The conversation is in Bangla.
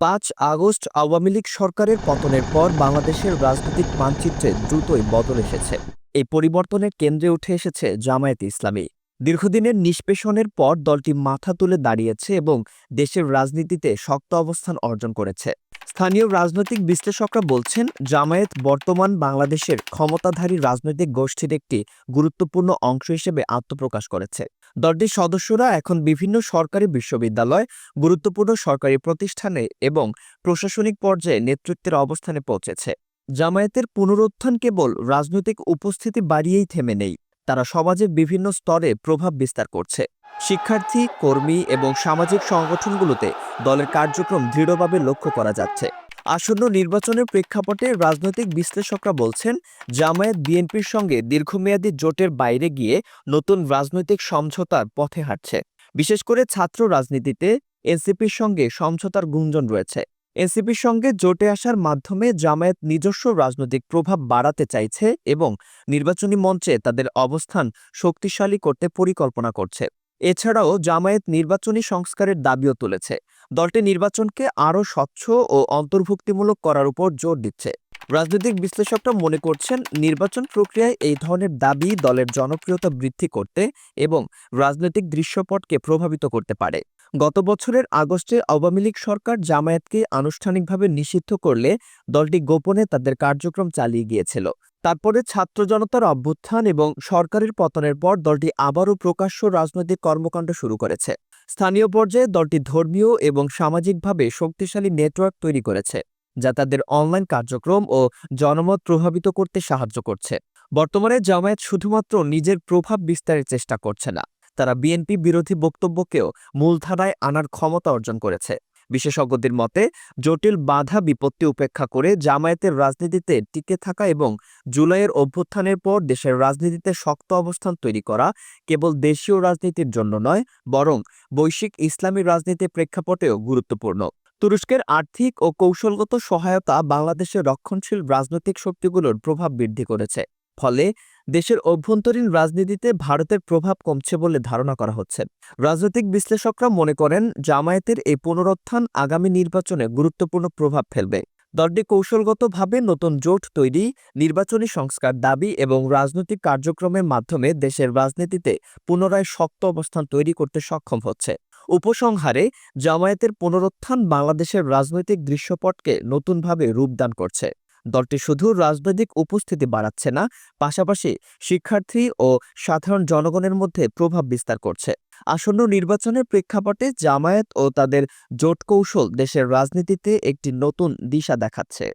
পাঁচ আগস্ট আওয়ামী লীগ সরকারের পতনের পর বাংলাদেশের রাজনৈতিক মানচিত্রে দ্রুতই বদল এসেছে। এই পরিবর্তনের কেন্দ্রে উঠে এসেছে জামায়াতে ইসলামী। দীর্ঘদিনের নিষ্পেষণের পর দলটি মাথা তুলে দাঁড়িয়েছে এবং দেশের রাজনীতিতে শক্ত অবস্থান অর্জন করেছে। স্থানীয় রাজনৈতিক বিশ্লেষকরা বলছেন, জামায়াত বর্তমান বাংলাদেশের ক্ষমতাধারী রাজনৈতিক গোষ্ঠীর একটি গুরুত্বপূর্ণ অংশ হিসেবে আত্মপ্রকাশ করেছে। দলটির সদস্যরা এখন বিভিন্ন সরকারি বিশ্ববিদ্যালয়, গুরুত্বপূর্ণ সরকারি প্রতিষ্ঠানে এবং প্রশাসনিক পর্যায়ে নেতৃত্বের অবস্থানে পৌঁছেছে। জামায়াতের পুনরুত্থান কেবল রাজনৈতিক উপস্থিতি বাড়িয়েই থেমে নেই। তারা সমাজে বিভিন্ন স্তরে প্রভাব বিস্তার করছে। শিক্ষার্থী, কর্মী এবং সামাজিক সংগঠনগুলোতে দলের কার্যক্রম দৃঢ়ভাবে লক্ষ্য করা যাচ্ছে। আসন্ন নির্বাচনের প্রেক্ষাপটে রাজনৈতিক বিশ্লেষকরা বলছেন, জামায়াত বিএনপির সঙ্গে দীর্ঘমেয়াদী জোটের বাইরে গিয়ে নতুন রাজনৈতিক সমঝোতার পথে হাঁটছে। বিশেষ করে ছাত্র রাজনীতিতে এনসিপির সঙ্গে সমঝোতার গুঞ্জন রয়েছে। এনসিপির সঙ্গে জোটে আসার মাধ্যমে জামায়াত নিজস্ব রাজনৈতিক প্রভাব বাড়াতে চাইছে এবং নির্বাচনী মঞ্চে তাদের অবস্থান শক্তিশালী করতে পরিকল্পনা করছে। এছাড়াও জামায়াত নির্বাচনী সংস্কারের দাবিও তুলেছে। দলটি নির্বাচনকে আরও স্বচ্ছ ও অন্তর্ভুক্তিমূলক করার উপর জোর দিচ্ছে। রাজনৈতিক বিশ্লেষকরা মনে করছেন, নির্বাচন প্রক্রিয়ায় এই ধরনের দাবি দলের জনপ্রিয়তা বৃদ্ধি করতে এবং রাজনৈতিক দৃশ্যপটকে প্রভাবিত করতে পারে। গত বছরের আগস্টে আওয়ামী লীগ সরকার জামায়াতকে আনুষ্ঠানিকভাবে নিষিদ্ধ করলে দলটি গোপনে তাদের কার্যক্রম চালিয়ে গিয়েছিল। তারপরে ছাত্র জনতার অভ্যুত্থান এবং সরকারের পতনের পর দলটি আবারও প্রকাশ্য রাজনৈতিক কর্মকাণ্ড শুরু করেছে। স্থানীয় পর্যায়ে দলটি ধর্মীয় এবং সামাজিকভাবে শক্তিশালী নেটওয়ার্ক তৈরি করেছে, যা তাদের অনলাইন কার্যক্রম ও জনমত প্রভাবিত করতে সাহায্য করছে। বর্তমানে জামায়াত শুধুমাত্র নিজের প্রভাব বিস্তারের চেষ্টা করছে না। তারা বিএনপি বিরোধী বক্তব্যকেও মূলধারায় আনার ক্ষমতা অর্জন করেছে। বিশেষজ্ঞদের মতে, জটিল বাধা বিপত্তি উপেক্ষা করে জামায়াতের রাজনীতিতে টিকে থাকা এবং জুলাইয়ের অভ্যুত্থানের পর দেশের রাজনীতিতে শক্ত অবস্থান তৈরি করা কেবল দেশীয় রাজনীতির জন্য নয়, বরং বৈশ্বিক ইসলামী রাজনীতির প্রেক্ষাপটেও গুরুত্বপূর্ণ। তুরস্কের আর্থিক ও কৌশলগত সহায়তা বাংলাদেশের রক্ষণশীল রাজনৈতিক শক্তিগুলোর প্রভাব বৃদ্ধি করেছে। ফলে দেশের অভ্যন্তরীণ রাজনীতিতে ভারতের প্রভাব কমছে বলে ধারণা করা হচ্ছে। রাজনৈতিক বিশ্লেষকরা মনে করেন, জামায়াতের এই পুনরুত্থান আগামী নির্বাচনে গুরুত্বপূর্ণ প্রভাব ফেলবে। দলটি কৌশলগতভাবে নতুন জোট তৈরি, নির্বাচনী সংস্কার দাবি এবং রাজনৈতিক কার্যক্রমের মাধ্যমে দেশের রাজনীতিতে পুনরায় শক্ত অবস্থান তৈরি করতে সক্ষম হচ্ছে। উপসংহারে, জামায়াতের পুনরুত্থান বাংলাদেশের রাজনৈতিক দৃশ্যপটকে নতুনভাবে রূপদান করছে। দলটি শুধু রাজনৈতিক উপস্থিতি বাড়াচ্ছে না, পাশাপাশি শিক্ষার্থী ও সাধারণ জনগণের মধ্যে প্রভাব বিস্তার করছে। আসন্ন নির্বাচনের প্রেক্ষাপটে জামায়াত ও তাদের জোট কৌশল দেশের রাজনীতিতে একটি নতুন দিশা দেখাচ্ছে।